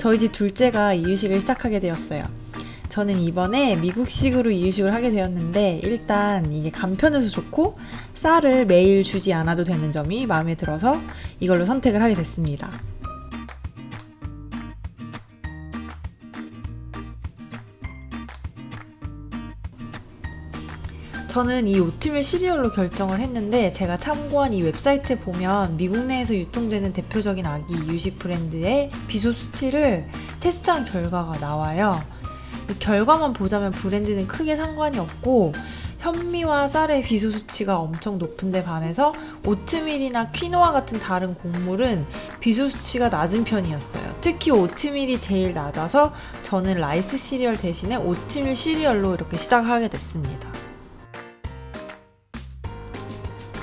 저희 집 둘째가 이유식을 시작하게 되었어요. 저는 이번에 미국식으로 이유식을 하게 되었는데 일단 이게 간편해서 좋고 쌀을 매일 주지 않아도 되는 점이 마음에 들어서 이걸로 선택을 하게 됐습니다. 저는 이 오트밀 시리얼로 결정을 했는데 제가 참고한 이 웹사이트에 보면 미국 내에서 유통되는 대표적인 아기 이유식 브랜드의 비소 수치를 테스트한 결과가 나와요. 이 결과만 보자면 브랜드는 크게 상관이 없고 현미와 쌀의 비소 수치가 엄청 높은데 반해서 오트밀이나 퀴노아 같은 다른 곡물은 비소 수치가 낮은 편이었어요. 특히 오트밀이 제일 낮아서 저는 라이스 시리얼 대신에 오트밀 시리얼로 이렇게 시작하게 됐습니다.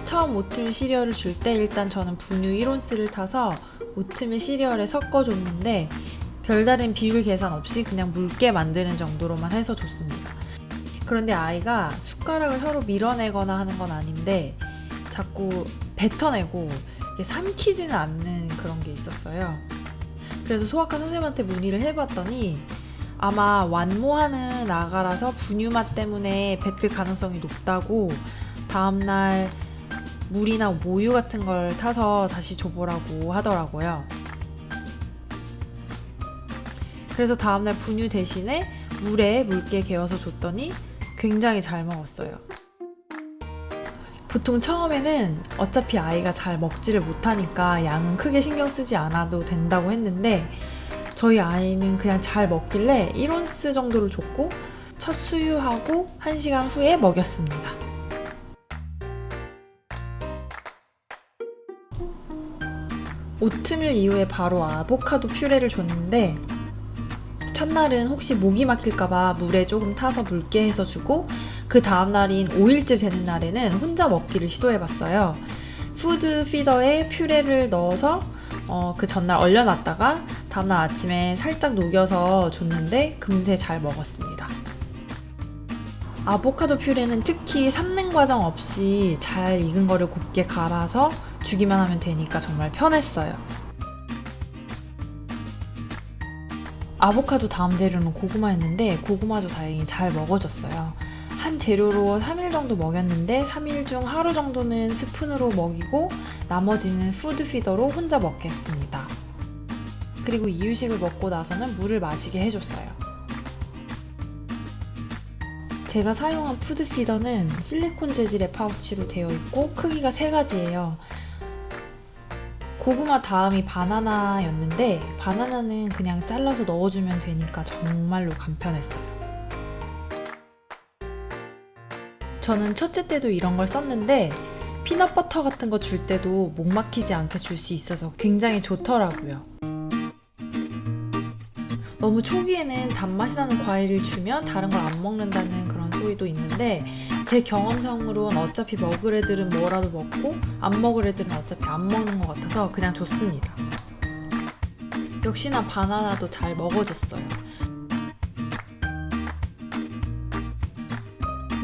처음 오트밀 시리얼을 줄 때 일단 저는 분유 1온스를 타서 오트밀 시리얼에 섞어줬는데 별다른 비율 계산 없이 그냥 묽게 만드는 정도로만 해서 줬습니다. 그런데 아이가 숟가락을 혀로 밀어내거나 하는 건 아닌데 자꾸 뱉어내고 삼키지는 않는 그런 게 있었어요. 그래서 소아과 선생님한테 문의를 해봤더니 아마 완모하는 아가라서 분유 맛 때문에 뱉을 가능성이 높다고 다음날 물이나 모유 같은 걸 타서 다시 줘보라고 하더라고요. 그래서 다음날 분유 대신에 물에 묽게 개어서 줬더니 굉장히 잘 먹었어요. 보통 처음에는 어차피 아이가 잘 먹지를 못하니까 양은 크게 신경 쓰지 않아도 된다고 했는데 저희 아이는 그냥 잘 먹길래 1온스 정도를 줬고 첫 수유하고 1시간 후에 먹였습니다. 오트밀 이후에 바로 아보카도 퓨레를 줬는데 첫날은 혹시 목이 막힐까봐 물에 조금 타서 묽게 해서 주고 그 다음날인 5일째 되는 날에는 혼자 먹기를 시도해봤어요. 푸드 피더에 퓨레를 넣어서 어, 그 전날 얼려놨다가 다음날 아침에 살짝 녹여서 줬는데 금세 잘 먹었습니다. 아보카도 퓨레는 특히 삶는 과정 없이 잘 익은 거를 곱게 갈아서 주기만 하면 되니까 정말 편했어요. 아보카도 다음 재료는 고구마였는데 고구마도 다행히 잘 먹어졌어요. 한 재료로 3일 정도 먹였는데 3일 중 하루 정도는 스푼으로 먹이고 나머지는 푸드 피더로 혼자 먹겠습니다. 그리고 이유식을 먹고 나서는 물을 마시게 해줬어요. 제가 사용한 푸드 피더는 실리콘 재질의 파우치로 되어 있고 크기가 세 가지예요. 고구마 다음이 바나나였는데 바나나는 그냥 잘라서 넣어주면 되니까 정말로 간편했어요. 저는 첫째 때도 이런 걸 썼는데 피넛버터 같은 거 줄 때도 목 막히지 않게 줄 수 있어서 굉장히 좋더라고요. 너무 초기에는 단맛이 나는 과일을 주면 다른 걸 안 먹는다는 소리도 있는데 제 경험상으로는 어차피 먹을 애들은 뭐라도 먹고 안 먹을 애들은 어차피 안 먹는 것 같아서 그냥 줬습니다. 역시나 바나나도 잘 먹어줬어요.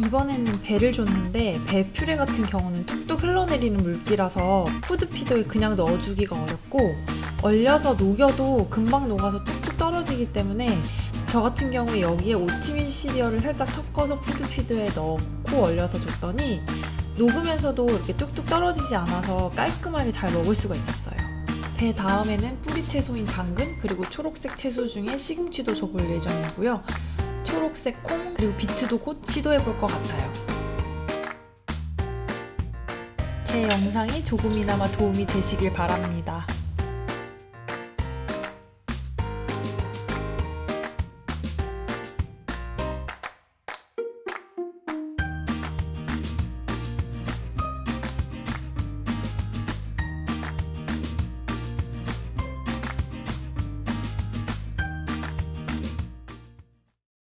이번에는 배를 줬는데 배 퓨레 같은 경우는 뚝뚝 흘러내리는 물기라서 푸드피더에 그냥 넣어주기가 어렵고 얼려서 녹여도 금방 녹아서 뚝뚝 떨어지기 때문에 저 같은 경우에 여기에 오트밀 시리얼을 살짝 섞어서 푸드피드에 넣고 얼려서 줬더니 녹으면서도 이렇게 뚝뚝 떨어지지 않아서 깔끔하게 잘 먹을 수가 있었어요. 배 다음에는 뿌리 채소인 당근 그리고 초록색 채소 중에 시금치도 줘볼 예정이고요. 초록색 콩 그리고 비트도 곧 시도해 볼 것 같아요. 제 영상이 조금이나마 도움이 되시길 바랍니다.